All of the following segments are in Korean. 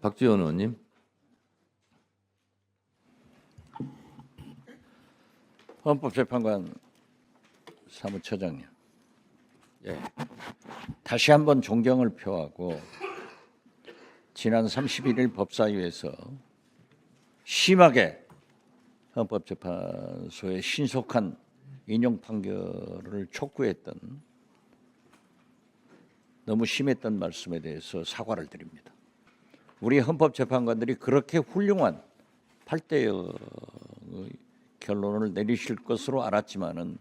박지원 의원님. 헌법재판관 사무처장님. 예. 다시 한번 존경을 표하고 지난 31일 법사위에서 심하게 헌법재판소의 신속한 인용 판결을 촉구했던 너무 심했던 말씀에 대해서 사과를 드립니다. 우리 헌법재판관들이 그렇게 훌륭한 8대의 결론을 내리실 것으로 알았지만은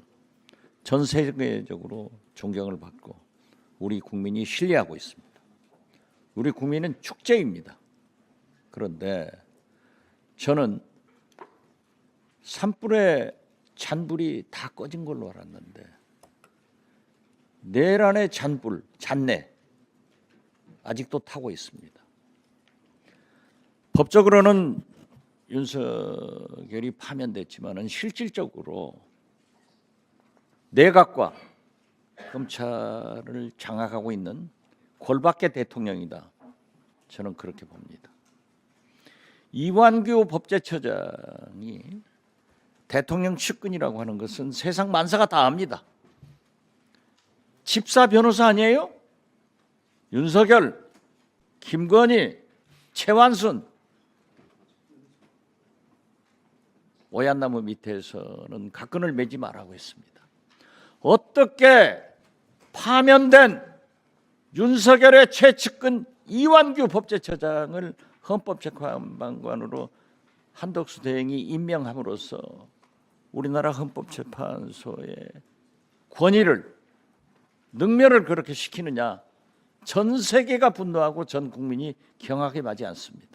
전 세계적으로 존경을 받고 우리 국민이 신뢰하고 있습니다. 우리 국민은 축제입니다. 그런데 저는 산불의 잔불이 다 꺼진 걸로 알았는데 내란의 잔불, 잔내 아직도 타고 있습니다. 법적으로는 윤석열이 파면됐지만은 실질적으로 내각과 검찰을 장악하고 있는 골밖의 대통령이다. 저는 그렇게 봅니다. 이완규 법제처장이 대통령 측근이라고 하는 것은 세상 만사가 다 압니다. 집사 변호사 아니에요? 윤석열, 김건희, 최완순 오얏나무 밑에서는 각근을 매지 말라고 했습니다. 어떻게 파면된 윤석열의 최측근 이완규 법제처장을 헌법재판관으로 한덕수 대행이 임명함으로써 우리나라 헌법재판소의 권위를 능멸을 그렇게 시키느냐 전 세계가 분노하고 전 국민이 경악에 맞지 않습니다.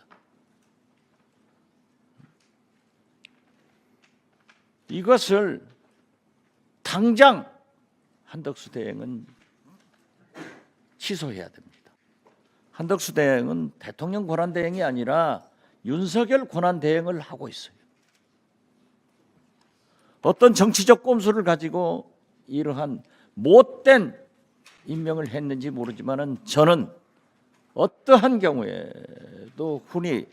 이것을 당장 한덕수 대행은 취소해야 됩니다. 한덕수 대행은 대통령 권한 대행이 아니라 윤석열 권한 대행을 하고 있어요. 어떤 정치적 꼼수를 가지고 이러한 못된 임명을 했는지 모르지만은 저는 어떠한 경우에도 흔히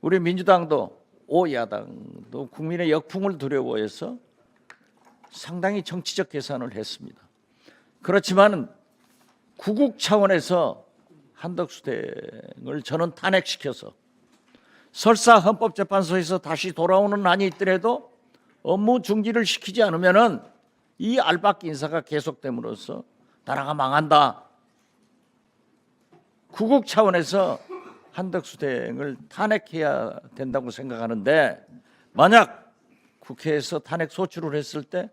우리 민주당도 오야당도 국민의 역풍을 두려워해서 상당히 정치적 계산을 했습니다. 그렇지만 구국 차원에서 한덕수 대행을 저는 탄핵시켜서 설사 헌법재판소에서 다시 돌아오는 한이 있더라도 업무 중지를 시키지 않으면은 이 알박기 인사가 계속됨으로써 나라가 망한다. 구국 차원에서 한덕수 대행을 탄핵해야 된다고 생각하는데 만약 국회에서 탄핵 소추를 했을 때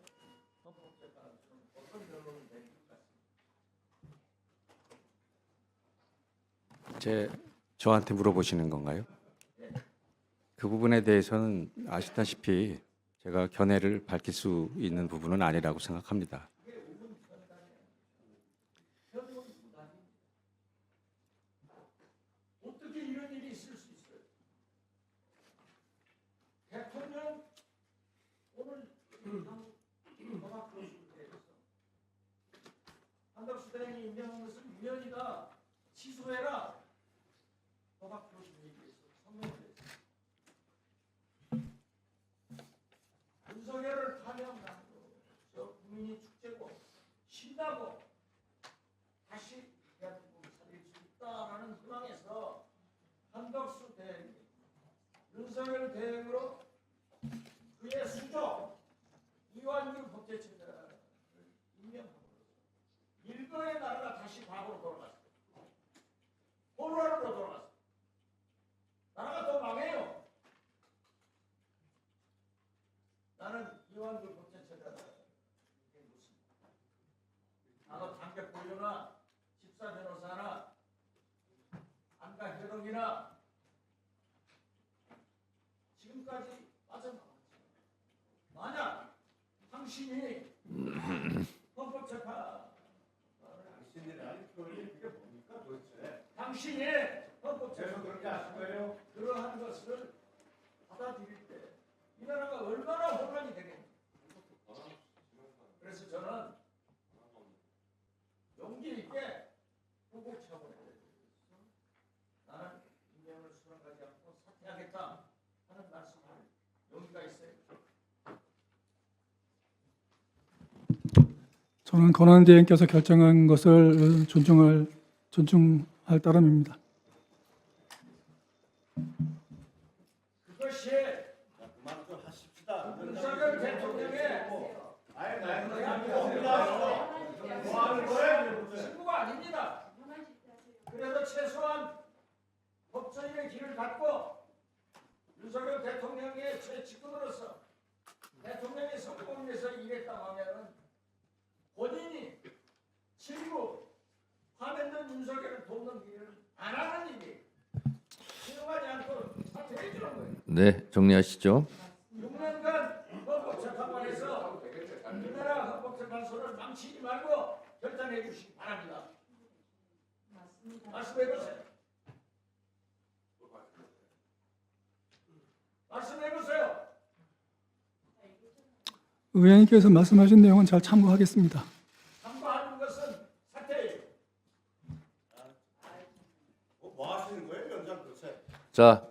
제 저한테 물어보시는 건가요? 그 부분에 대해서는 아시다시피 제가 견해를 밝힐 수 있는 부분은 아니라고 생각합니다. 어떻게 이런 일이 있을 수 있어요? 대통령 오늘 한덕수 대행이 임명한 것은 유연이다. 취소해라. 허각 교수님 얘기했어. 성명을 했어. 윤석열을 파면한 저 국민이 축제고 신나고 다시 대한민국을 살릴 수 있다라는 희망에서 한덕수 대행, 윤석열 대행으로 그의 수조 이완규 법제처장을 임명함으로써 일거의 나라가 다시 과거로 돌아갔어요. 포로로 돌아갔어요. 나라가 더 망해요. 나는 이완규 법제처장을 이렇게 묻습니다. 나도 단계 보유나 집사 변호사나 안가 해동이나 지금까지 빠져나왔죠. 만약 당신이 당신의 헌법대로 그렇게 하신 거예요? 그러한 것을 받아들일 때 이 나라가 얼마나 혼란이 되겠는가. 그래서 저는 용기 있게 후보 차원에 나는 임명을 수락하지 않고 사퇴하겠다 하는 말씀을 용기가 있어요. 저는 권한대행께서 결정한 것을 존중을 존중 할 따름입니다. 그것이 윤석열 대통령의 친구가 아닙니다. 그래서 최소한 법적인 길을 닫고 윤석열 대통령의 최측근으로서 대통령의 성공을 위해서 일했다고 하면은 본인이 친구 화면된 윤석열을 돕는 일을 안 하는 일이 수용하지 않고 사퇴해 주는 거예요. 네, 정리하시죠. 6년간 헌법 재판관에서 우리나라 헌법 재판소를 망치지 말고 결단해 주시기 바랍니다. 말씀해 보세요. 말씀해 보세요. 의원님께서 말씀하신 내용은 잘 참고하겠습니다. 참고하는 것은 사퇴예요. 뭐 하시는 거예요, 연장 교체? 자,